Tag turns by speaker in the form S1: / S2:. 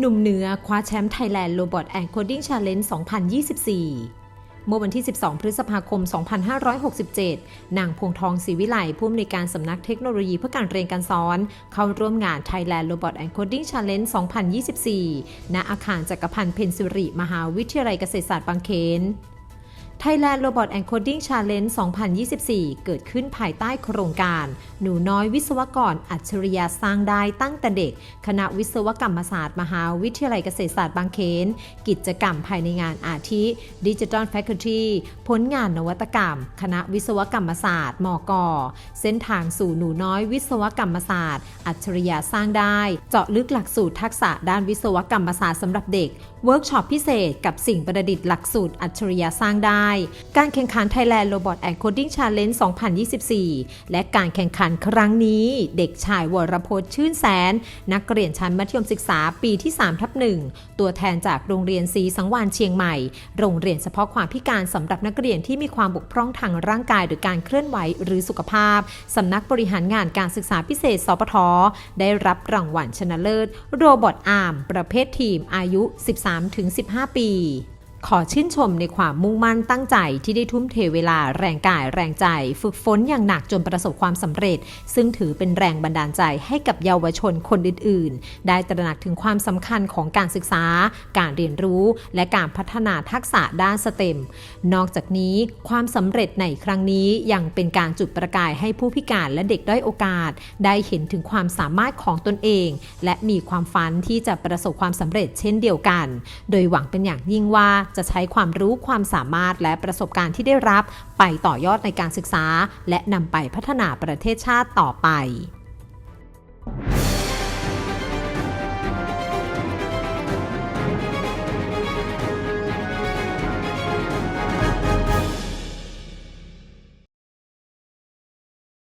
S1: หนุ่มเหนือคว้าแชมป์ Thailand Robot and Coding Challenge 2024 เมื่อวันที่ 12 พฤษภาคม 2567 นางพวงทองศรีวิไลผู้อำนวยการสำนักเทคโนโลยีเพื่อการเรียนการสอน เข้าร่วมงาน Thailand Robot and Coding Challenge 2024 ณ อาคารจักรพันธ์เพนซิริ มหาวิทยาลัยเกษตรศาสตร์บางเขน Thailand Robot and Coding Challenge 2024 เกิดขึ้นภายใต้โครงการ หนูน้อยวิศวกรอัจฉริยะสร้างได้ตั้งแต่เด็ก คณะวิศวกรรมศาสตร์ มหาวิทยาลัยเกษตรศาสตร์บางเขน กิจกรรมภายในงานอาทิ Digital Faculty ผลงานนวัตกรรม คณะวิศวกรรมศาสตร์ มก เส้นทางสู่หนูน้อยวิศวกรรมศาสตร์ อัจฉริยะสร้างได้ เจาะลึกหลักสูตรทักษะด้านวิศวกรรมศาสตร์สำหรับเด็ก เวิร์กช็อปพิเศษกับสิ่งประดิษฐ์หลักสูตรอัจฉริยะสร้างได้การแข่งขัน Thailand Robot and Coding Challenge 2024 และการแข่งขันครั้งนี้ เด็กชายวรพจน์ชื่นแสน นักเรียนชั้นมัธยมศึกษาปีที่3ทับหนึ่งตัวแทนจากโรงเรียนศรีสังวานเชียงใหม่ โรงเรียนเฉพาะความพิการสำหรับนักเรียนที่มีความบกพร่องทางร่างกายหรือการเคลื่อนไหวหรือสุขภาพสำนักบริหารงานการศึกษาพิเศษ สปท ได้รับรางวัลชนะเลิศโรบอทอาร์มประเภททีมอายุ 13-15 ปี ขอชื่นชมในความมุ่งมั่นตั้งใจที่ได้ทุ่มเทเวลาแรงกายแรงใจ ฝึกฝนอย่างหนักจนประสบความสำเร็จ ซึ่งถือเป็นแรงบันดาลใจให้กับเยาวชนคนอื่น ๆ ได้ตระหนักถึงความสำคัญของการศึกษา การเรียนรู้ และการพัฒนาทักษะด้านสเต็ม นอกจากนี้ความสำเร็จในครั้งนี้ยังเป็นการจุดประกายให้ผู้พิการและเด็กด้อยโอกาส ได้เห็นถึงความสามารถของตนเอง และมีความฝันที่จะประสบความสำเร็จเช่นเดียวกัน โดยหวังเป็นอย่างยิ่งว่าจะใช้ความรู้ความสามารถและประสบการณ์ที่ได้รับ ไปต่อยอดในการศึกษา และนำไปพัฒนาประเทศชาติต่อไป